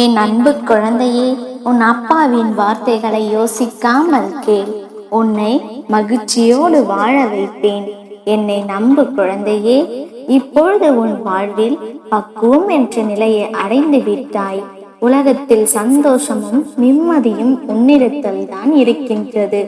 என் அன்பு குழந்தையே உன் அப்பாவின் வார்த்தைகளை யோசிக்காமல் கேள். உன்னை மகிழ்ச்சியோடு வாழ வைப்பேன். என்னை நம்பு குழந்தையே இப்பொழுது உன் வாழ்வில் பக்குவம் என்ற நிலையை அடைந்து விட்டாய். உலகத்தில் சந்தோஷமும் நிம்மதியும் உன்னிடத்தில் தான் இருக்கின்றது.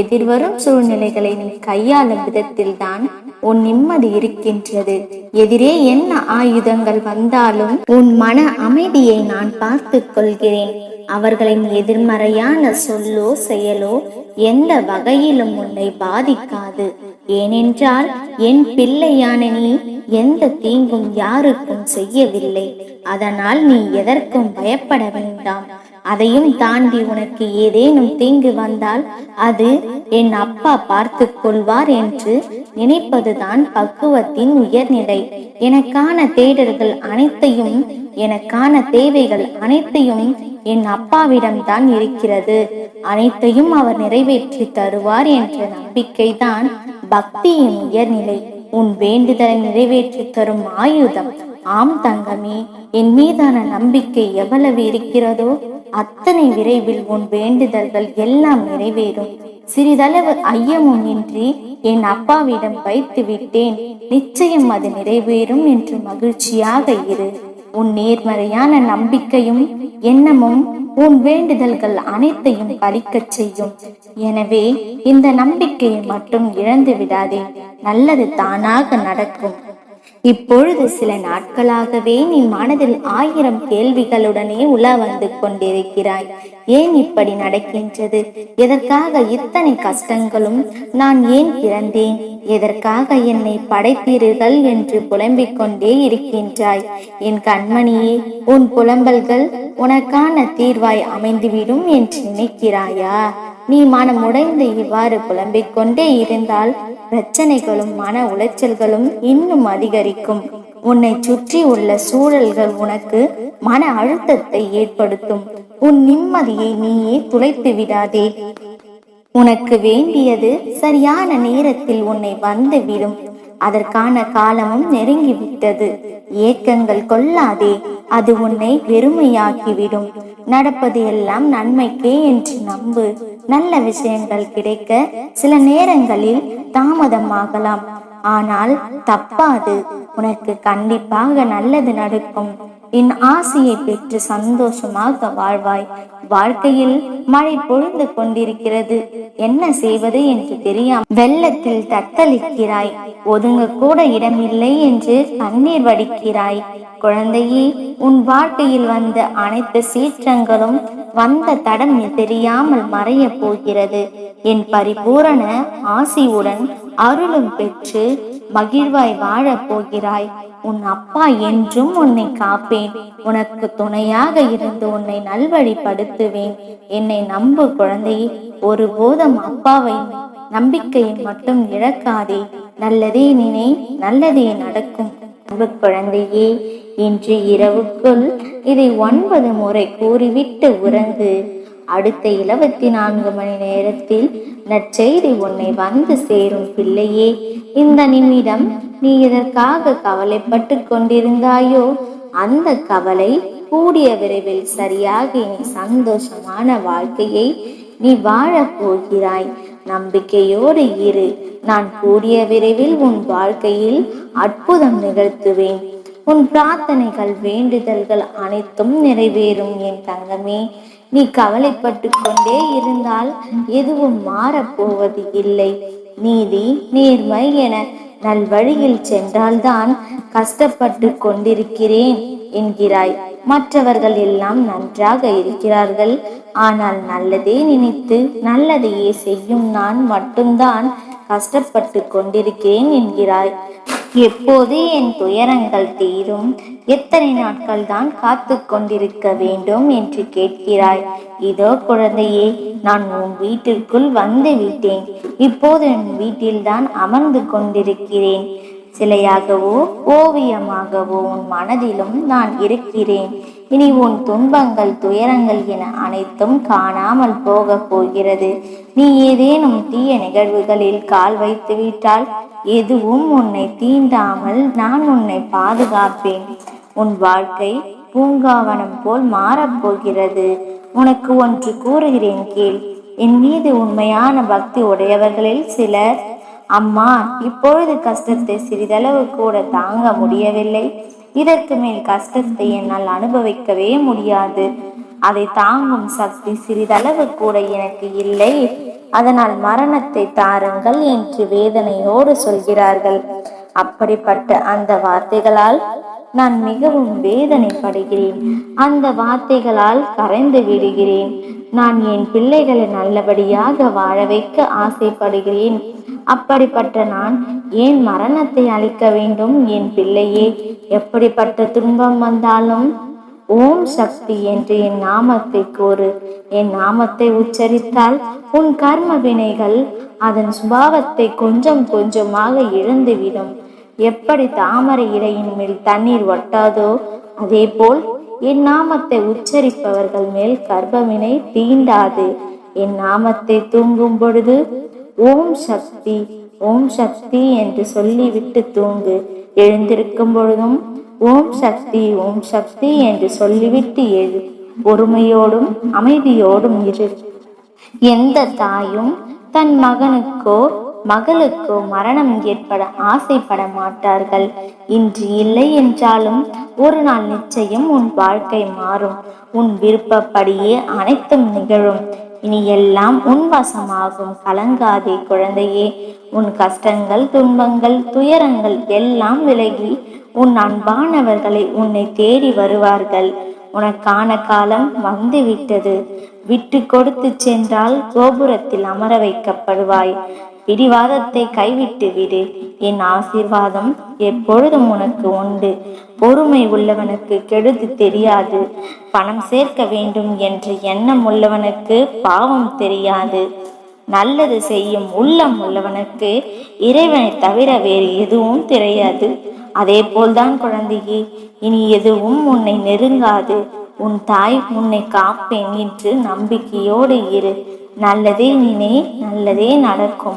எதிர்வரும் சூழ்நிலைகளை நீ கையாளும் விதத்தில் தான் உன் நிம்மதி இருக்கின்றது. எதிரே என்ன ஆயுதங்கள் வந்தாலும் உன் மன அமைதியை நான் பார்த்து கொள்கிறேன். அவர்களின் எதிர்மறையான சொல்லோ செயலோ எந்த வகையிலும் உன்னை பாதிக்காது. ஏனென்றால் என் பிள்ளையான நீ எந்த தீங்கும் யாருக்கும் செய்யவில்லை. அதனால் நீ எதற்கும் பயப்பட வேண்டாம். அதையும் தாண்டி உனக்கு ஏதேனும் தீங்கு வந்தால் அது என் அப்பா பார்த்து கொள்வார் என்று நினைப்பதுதான் பக்குவத்தின் உயர்நிலை. எனக்கான தேடல்கள் அனைத்தையும் எனக்கான தேவைகள் அனைத்தையும் என் அப்பாவிடம்தான் இருக்கிறது. அனைத்தையும் அவர் நிறைவேற்றி தருவார் என்ற நம்பிக்கைதான் பக்தியின் உயர்நிலை. உன் வேண்டுதலை நிறைவேற்றி தரும் ஆயுதம். ஆம் தங்கமே என் மீதான நம்பிக்கை எவ்வளவு இருக்கிறதோ அத்தனை விரைவில் உன் வேண்டுதல்கள் எல்லாம் நிறைவேறும். சிறிதளவு ஐயமும் இன்றி என் அப்பாவிடம் வைத்து விட்டேன். நிச்சயம் அது நிறைவேறும் என்று மகிழ்ச்சியாக இரு. உன் நேர்மறையான நம்பிக்கையும் எண்ணமும் உன் வேண்டுதல்கள் அனைத்தையும் பலிக்கச் செய்யும். எனவே இந்த நம்பிக்கையை மட்டும் இழந்து விடாதே. நல்லது தானாக நடக்கும். இப்பொழுது சில நாட்களாகவே நீ மனதில் ஆயிரம் கேள்விகளுடனே உலா வந்து கொண்டிருக்கிறாய். ஏன் இப்படி நடக்கின்றது? எதற்காக இத்தனை கஷ்டங்களும் நான் ஏன் பிறந்தேன் எதற்காக என்னை படைத்தீர்கள் என்று புலம்பிக் கொண்டே இருக்கின்றாய். என் கண்மணியே உன் புலம்பல்கள் உனக்கான தீர்வாய் அமைந்துவிடும் என்று நினைக்கிறாயா? நீ மனம் உடைந்து இவ்வாறு புலம்பிக் கொண்டே இருந்தால் பிரச்சனைகளும் மன உளைச்சல்களும் இன்னும் அதிகரிக்கும். உன்னை சுற்றி உள்ள சூழல்கள் உனக்கு மன அழுத்தத்தை ஏற்படுத்தும். உன் நிம்மதியை நீயே துளைத்து விடாதே. உனக்கு வேண்டியது சரியான நேரத்தில் உன்னை வந்து விடும் அதற்கான காலமும் நெருங்கிவிட்டது. ஏக்கங்கள் கொள்ளாதே. அது உன்னை வெறுமையாக்கிவிடும். நடப்பது எல்லாம் நன்மைக்கே என்று நம்பு. நல்ல விஷயங்கள் கிடைக்க சில நேரங்களில் தாமதமாகலாம். ஆனால் தப்பாது. உனக்கு கண்டிப்பாக நல்லது நடக்கும். என் ஆசையை பெற்று சந்தோஷமாக வாழ்வாய். வாழ்க்கையில் மழை பொழுது கொண்டிருக்கிறது. என்ன செய்வது என்று தெரியாம வெள்ளத்தில் தத்தளிக்கிறாய். ஒதுங்க கூட இடமில்லை என்று கண்ணீர் வடிக்கிறாய். குழந்தையே உன் வாழ்க்கையில் வந்த அனைத்து சீற்றங்களும் வந்த தடம் தெரியாமல் மறைய போகிறது. என் பரிபூரண ஆசியுடன் அருளும் பெற்று மகிழ்வாய் வாழப் போகிறாய். உன் அப்பா என்றும் உன்னை காப்பேன். உனக்கு துணையாக இருந்து உன்னை நல்வழிப்படுத்துவேன். என்னை நம்பு குழந்தையே ஒருபோதும் அப்பாவை நம்பிக்கையை மட்டும் இழக்காதே. நல்லதே நினை நல்லதே நடக்கும். அன்பு குழந்தையே இன்று இரவுக்குள் இதை ஒன்பது முறை கூறிவிட்டு உறங்கு. அடுத்த இருபத்தி நான்கு மணி நேரத்தில் நற்செய்தி உன்னை வந்து சேரும் பிள்ளையே. இந்த நிமிடம் நீ இதற்காக கவலைப்பட்டு கொண்டிருந்தாயோ அந்த கவலை கூடிய விரைவில் சரியாக நீ சந்தோஷமான வாழ்க்கையை நீ வாழப் போகிறாய். நம்பிக்கையோடு இரு. நான் கூடிய விரைவில் உன் வாழ்க்கையில் அற்புதம் நிகழ்த்துவேன். உன் பிரார்த்தனைகள் வேண்டுதல்கள் அனைத்தும் நிறைவேறும் என் தங்கமே. நீ கவலைப்பட்டு கொண்டே இருந்தால் எதுவும் மாறப்போவது இல்லை. நீதி நேர்மை என நல்வழியில் சென்றால்தான் கஷ்டப்பட்டு கொண்டிருக்கிறேன் என்கிறாய். மற்றவர்கள் எல்லாம் நன்றாக இருக்கிறார்கள். ஆனால் நல்லதே நினைத்து நல்லதையே செய்யும் நான் மட்டும்தான் கஷ்டப்பட்டு கொண்டிருக்கிறேன் என்கிறாய். எப்போது என் துயரங்கள் தீரும்? எத்தனை நாட்கள் தான் காத்து கொண்டிருக்க வேண்டும் என்று கேட்கிறாய். இதோ குழந்தையே நான் உன் வீட்டிற்குள் வந்து விட்டேன். இப்போது என் வீட்டில்தான் அமர்ந்து கொண்டிருக்கிறேன். சிலையாகவோ ஓவியமாகவோ உன் மனதிலும் நான் இருக்கிறேன். இனி உன் துன்பங்கள் துயரங்கள் என அனைத்தும் காணாமல் போக போகிறது. நீ ஏதேனும் தீய நிகழ்வுகளில் கால் வைத்து விட்டால் எதுவும் உன்னை தீண்டாமல் நான் உன்னை பாதுகாப்பேன். உன் வாழ்க்கை பூங்காவனம் போல் மாறப்போகிறது உனக்கு ஒன்று கூறுகிறேன் கேள். என் மீது உண்மையான பக்தி உடையவர்களில் சிலர் அம்மா இப்பொழுது கஷ்டத்தை சிறிதளவு கூட தாங்க முடியவில்லை. இதற்கு மேல் கஷ்டத்தை என்னால் அனுபவிக்கவே முடியாது. அதை தாங்கும் சக்தி சிறிதளவு கூட எனக்கு இல்லை. அதனால் மரணத்தை தாருங்கள் என்று வேதனையோடு சொல்கிறார்கள். அப்படிப்பட்ட அந்த வார்த்தைகளால் நான் மிகவும் வேதனைப்படுகிறேன். அந்த வார்த்தைகளால் கரைந்து விடுகிறேன். நான் என் பிள்ளைகளை நல்லபடியாக வாழ வைக்க ஆசைப்படுகிறேன். அப்படிப்பட்ட நான் ஏன் மரணத்தை அளிக்க வேண்டும் என் பிள்ளையே? எப்படிப்பட்ட துன்பம் வந்தாலும் ஓம் சக்தி என்று என் நாமத்தை கூறு. என் நாமத்தை உச்சரித்தால் உன் கர்ம வினைகள் அதன் சுபாவத்தை கொஞ்சம் கொஞ்சமாக இழந்துவிடும். எப்படி தாமரை இலையின் மேல் தண்ணீர் ஒட்டாதோ அதே போல் என் நாமத்தை உச்சரிப்பவர்கள் மேல் கர்ப்பவினை தீண்டாது. என் நாமத்தை தூங்கும் பொழுது ஓம் சக்தி ஓம் சக்தி என்று சொல்லிவிட்டு தூங்கு. எழுந்திருக்கும் பொழுதும் ஓம் சக்தி ஓம் சக்தி என்று சொல்லிவிட்டு எழு. பொறுமையோடும் அமைதியோடும் இரு. எந்த தாயும் தன் மகனுக்கோ மகளுக்கோ மரணம் ஏற்பட ஆசைப்பட மாட்டார்கள். இன்று இல்லை என்றாலும் ஒரு நாள் நிச்சயம் உன் வாழ்க்கை மாறும். உன் விருப்பப்படியே அனைத்தும் நிகழும். இனி எல்லாம் உன் வசமாகும். கலங்காதே குழந்தையே. உன் கஷ்டங்கள் துன்பங்கள் துயரங்கள் எல்லாம் விலகி உன் அன்பானவர்களை உன்னை தேடி வருவார்கள். உனக்கான காலம் வந்துவிட்டது. விட்டு கொடுத்து சென்றால் கோபுரத்தில் அமர வைக்கப்படுவாய். பிடிவாதத்தை கைவிட்டு விடு. என் ஆசீர்வாதம் எப்பொழுதும் உனக்கு உண்டு. பொறுமை உள்ளவனுக்கு கெடுது தெரியாது. பணம் சேர்க்க வேண்டும் என்று எண்ணம் உள்ளவனுக்கு பாவம் தெரியாது. நல்லது செய்யும் உள்ளம் உள்ளவனுக்கு இறைவனை தவிர வேறு எதுவும் தெரியாது. அதே போல்தான் குழந்தையே இனி எதுவும் உன்னை நெருங்காது. உன் தாய் உன்னை காப்பேன் என்று நம்பிக்கையோடு இரு. நல்லதே நினை நல்லதே நடக்கும்.